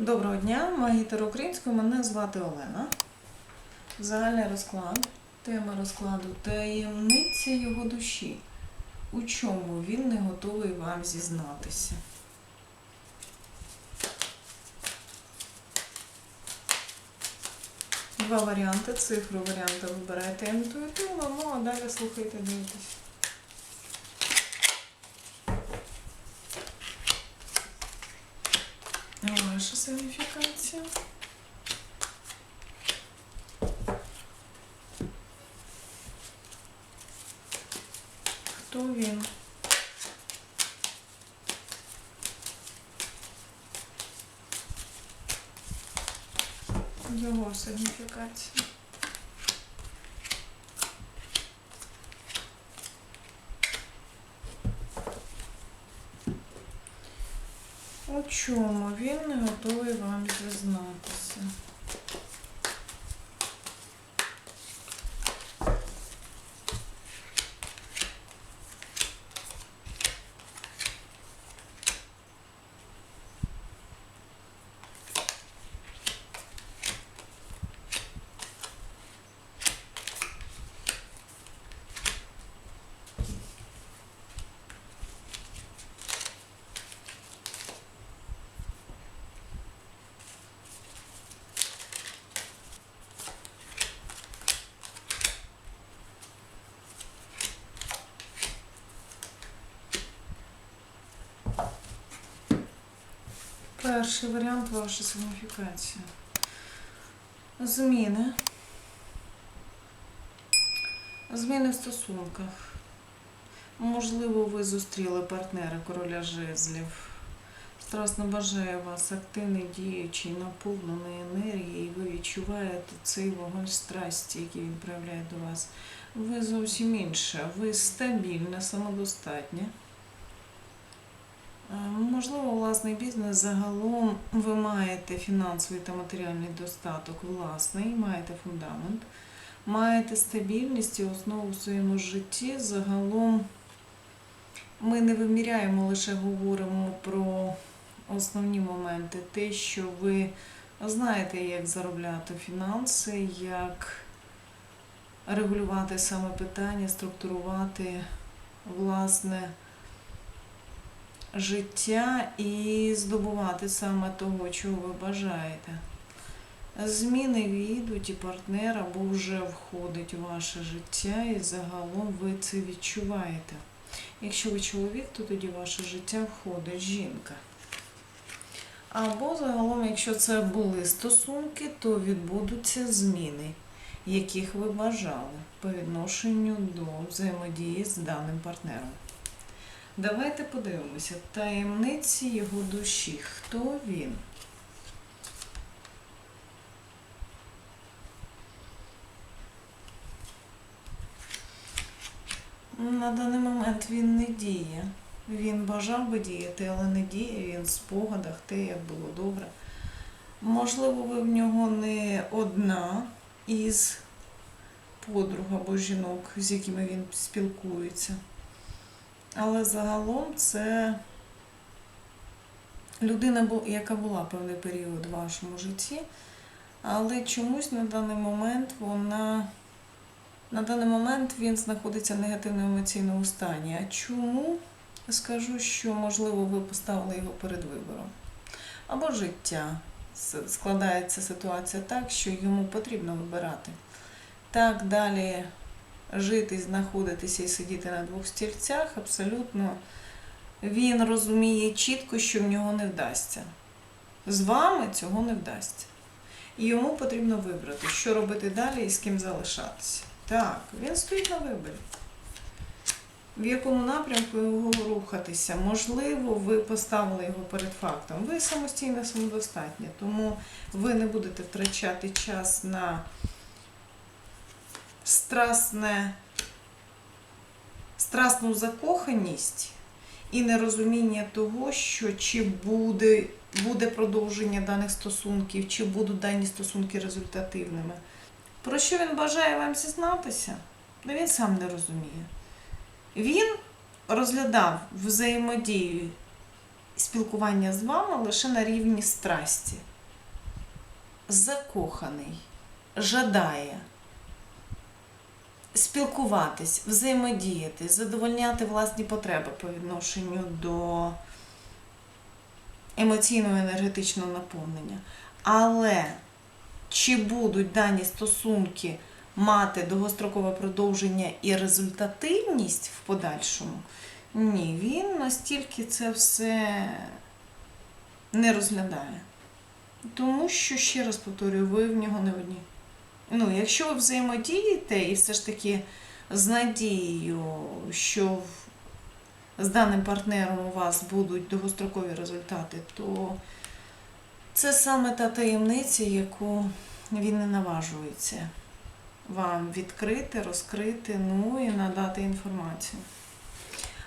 Доброго дня, магітер українською. Мене звати Олена. Загальний розклад. Тема розкладу таємниця його душі. У чому він не готовий вам зізнатися? Два варіанти. Цифру варіанта вибирайте інтуїтивно, ну а далі слухайте, дивитесь. Ваша сигніфікація. Хто він? Його сигніфікація. У чому він не готовий вам зізнатися? Перший варіант ваша сигніфікація. Зміни. Зміни в стосунках. Можливо, ви зустріли партнера короля жезлів. Страсно бажає вас активний, діючий, наповнений енергією, і ви відчуваєте цей вогонь страсті, який він проявляє до вас. Ви зовсім інша, ви стабільна, самодостатня. Е, Можливо, власний бізнес загалом ви маєте фінансовий та матеріальний достаток власний, маєте фундамент, маєте стабільність і основу в своєму житті. Загалом ми не виміряємо, лише говоримо про основні моменти. Те, що ви знаєте, як заробляти фінанси, як регулювати саме питання, структурувати власне життя і здобувати саме того, чого ви бажаєте. Зміни відуть і партнер або вже входить у ваше життя, і загалом ви це відчуваєте. Якщо ви чоловік, то тоді ваше життя входить жінка. Або загалом, якщо це були стосунки, то відбудуться зміни, яких ви бажали по відношенню до взаємодії з даним партнером. Давайте подивимося таємниці його душі. Хто він? На даний момент він не діє. Він бажав би діяти, але не діє. Він в спогадах те, як було добре. Можливо, ви в нього не одна із подруг або жінок, з якими він спілкується. Але загалом це людина, яка була певний період в вашому житті, але чомусь на даний момент вона. На даний момент він знаходиться в негативному емоційному стані. А чому? Скажу, що можливо ви поставили його перед вибором. Або життя. Складається ситуація так, що йому потрібно вибирати. Так далі жити, знаходитися і сидіти на двох стільцях, абсолютно він розуміє чітко, що в нього не вдасться. З вами цього не вдасться. І йому потрібно вибрати, що робити далі і з ким залишатися. Так, він стоїть на виборі. В якому напрямку його рухатися? Можливо, ви поставили його перед фактом. Ви самостійно самодостатня, тому ви не будете втрачати час на страсне, страсну закоханість і нерозуміння того, що чи буде, буде продовження даних стосунків, чи будуть дані стосунки результативними. Про що він бажає вам зізнатися? Ну, він сам не розуміє. Він розглядав взаємодію спілкування з вами лише на рівні страсті. закоханий, жадає спілкуватись, взаємодіяти, задовольняти власні потреби по відношенню до емоційного енергетичного наповнення. Але чи будуть дані стосунки мати довгострокове продовження і результативність в подальшому? Ні, він настільки це все не розглядає. Тому що, ще раз повторюю, ви в нього не одні. Ну, якщо ви взаємодієте і все ж таки з надією, що з даним партнером у вас будуть довгострокові результати, то це саме та таємниця, яку він не наважується вам відкрити, розкрити, ну і надати інформацію.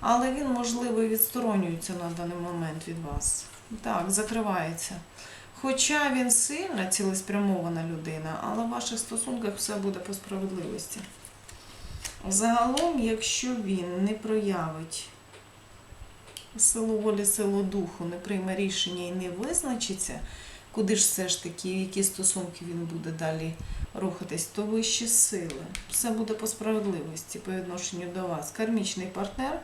Але він, можливо, відсторонюється на даний момент від вас. Так, закривається. Хоча він сильна, цілеспрямована людина, але в ваших стосунках все буде по справедливості. Загалом, якщо він не проявить силу волі, силу духу, не прийме рішення і не визначиться, куди ж все ж таки, в які стосунки він буде далі рухатись, то вищі сили. Все буде по справедливості по відношенню до вас. Кармічний партнер.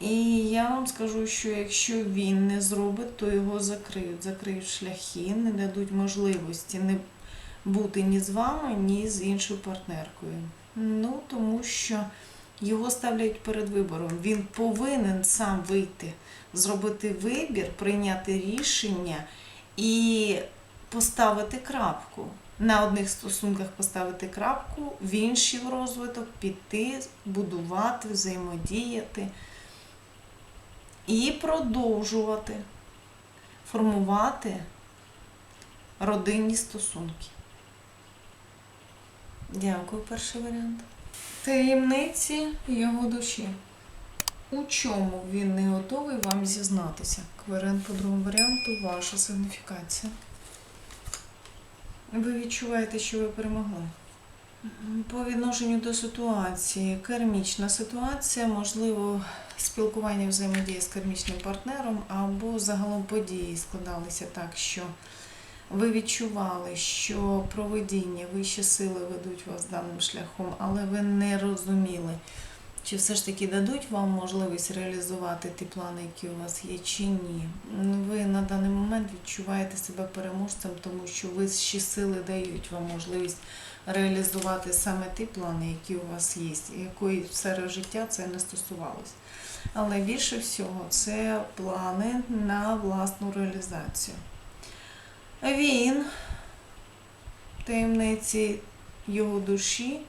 І я вам скажу, що якщо він не зробить, то його закриють, закриють шляхи, не дадуть можливості не бути ні з вами, ні з іншою партнеркою. Ну, тому що його ставлять перед вибором. Він повинен сам вийти, зробити вибір, прийняти рішення і поставити крапку. На одних стосунках поставити крапку, в інші в розвиток піти, будувати, взаємодіяти і продовжувати формувати родинні стосунки. Дякую, перший варіант. Таємниці його душі. У чому він не готовий вам зізнатися? Варіант по другому варіанту ваша сигніфікація. Ви відчуваєте, що ви перемогли. По відношенню до ситуації, кармічна ситуація, можливо, спілкування взаємодії з кармічним партнером, або загалом події складалися так, що ви відчували, що проведіння, вищі сили ведуть вас даним шляхом, але ви не розуміли, чи все ж таки дадуть вам можливість реалізувати ті плани, які у вас є, чи ні. Ви на даний момент відчуваєте себе переможцем, тому що вищі сили дають вам можливість реалізувати саме ті плани, які у вас є, якої сфери життя це не стосувалось. Але більше всього це плани на власну реалізацію. Він, таємниці його душі,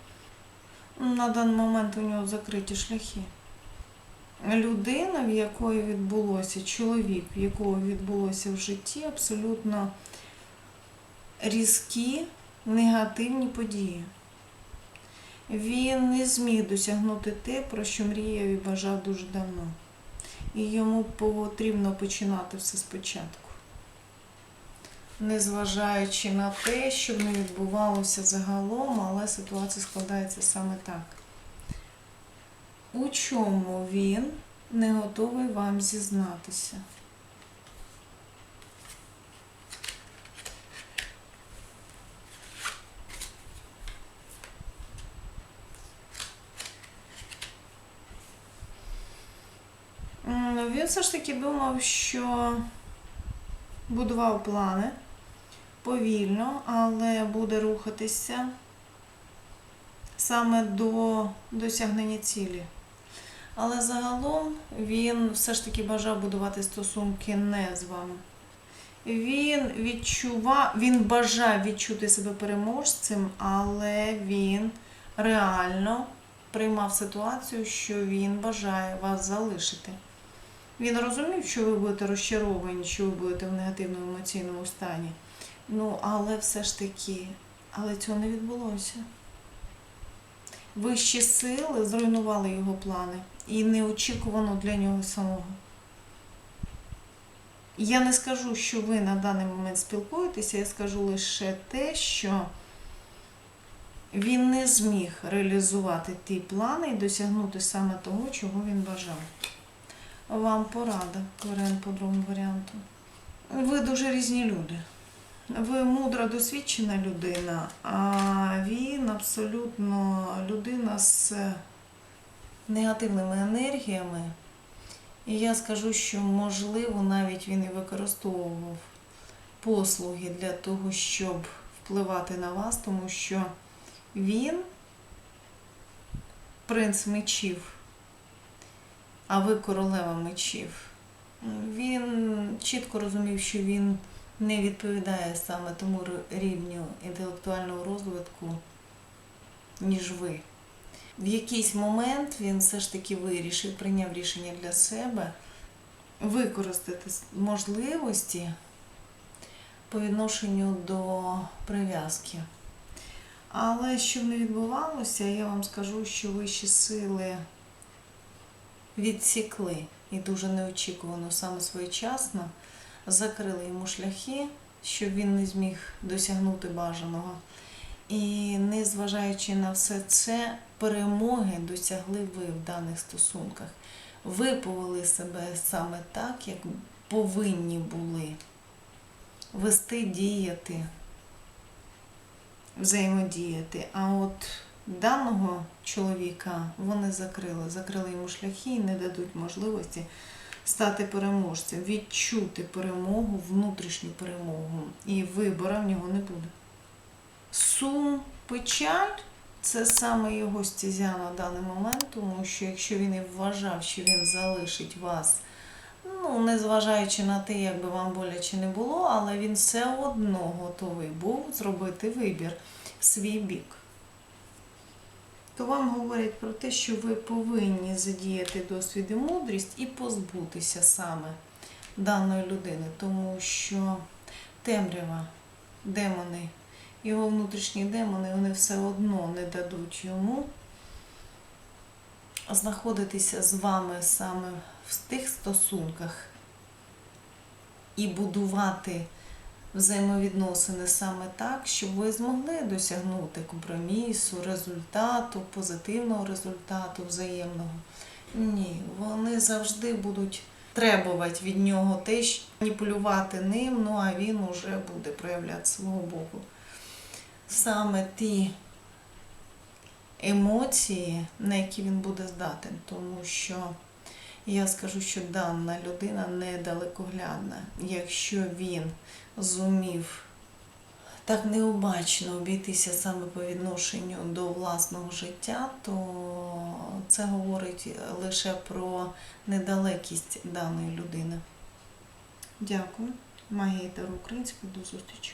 на даний момент у нього закриті шляхи. Людина, в якої відбулося, чоловік, в якого відбулося в житті абсолютно різкі негативні події. Він не зміг досягнути те, про що мріяв і бажав дуже давно. І йому потрібно починати все спочатку. Незважаючи на те, що не відбувалося загалом, але ситуація складається саме так. У чому він не готовий вам зізнатися? Він все ж таки думав, що будував плани повільно, але буде рухатися саме до досягнення цілі. Але загалом він все ж таки бажав будувати стосунки не з вами. Він відчував, він бажав відчути себе переможцем, але він реально приймав ситуацію, що він бажає вас залишити. Він розумів, що ви будете розчаровані, що ви будете в негативному емоційному стані. Ну, але все ж таки, але цього не відбулося. Вищі сили зруйнували його плани і неочікувано для нього самого. Я не скажу, що ви на даний момент спілкуєтеся, я скажу лише те, що він не зміг реалізувати ті плани і досягнути саме того, чого він бажав. Вам порада, варіант по другому варіанту. Ви дуже різні люди. ви мудра, досвідчена людина, а він абсолютно людина з негативними енергіями. І я скажу, що можливо навіть він і використовував послуги для того, щоб впливати на вас, тому що він принц мечів, а ви королева мечів. Він чітко розумів, що він не відповідає саме тому рівню інтелектуального розвитку, ніж ви. В якийсь момент він все ж таки вирішив, прийняв рішення для себе використати можливості по відношенню до прив'язки. Але щоб не відбувалося, я вам скажу, що вищі сили відсікли і дуже неочікувано, саме своєчасно, закрили йому шляхи, щоб він не зміг досягнути бажаного. І незважаючи на все це, перемоги досягли ви в даних стосунках. Ви повели себе саме так, як повинні були вести, діяти, взаємодіяти. А от даного чоловіка вони закрили, закрили йому шляхи і не дадуть можливості стати переможцем, відчути перемогу, внутрішню перемогу. І вибора в нього не буде. Сум, печаль це саме його стезя на даний момент, тому що якщо він і вважав, що він залишить вас, ну, незважаючи на те, як би вам боляче не було, але він все одно готовий був зробити вибір в свій бік. То вам говорять про те, що ви повинні задіяти досвід і мудрість і позбутися саме даної людини, тому що темрява, демони, його внутрішні демони, вони все одно не дадуть йому знаходитися з вами саме в тих стосунках і будувати взаємовідносини саме так, щоб ви змогли досягнути компромісу, результату, позитивного результату взаємного. Ні, вони завжди будуть требувати від нього те, що маніпулювати ним, ну а він уже буде проявляти свого Богу. Саме ті емоції, на які він буде здатен, тому що я скажу, що дана людина недалекоглядна. Якщо він зумів так необачно обійтися саме по відношенню до власного життя, то це говорить лише про недалекість даної людини. Дякую. Магія Таро Українська. До зустрічі.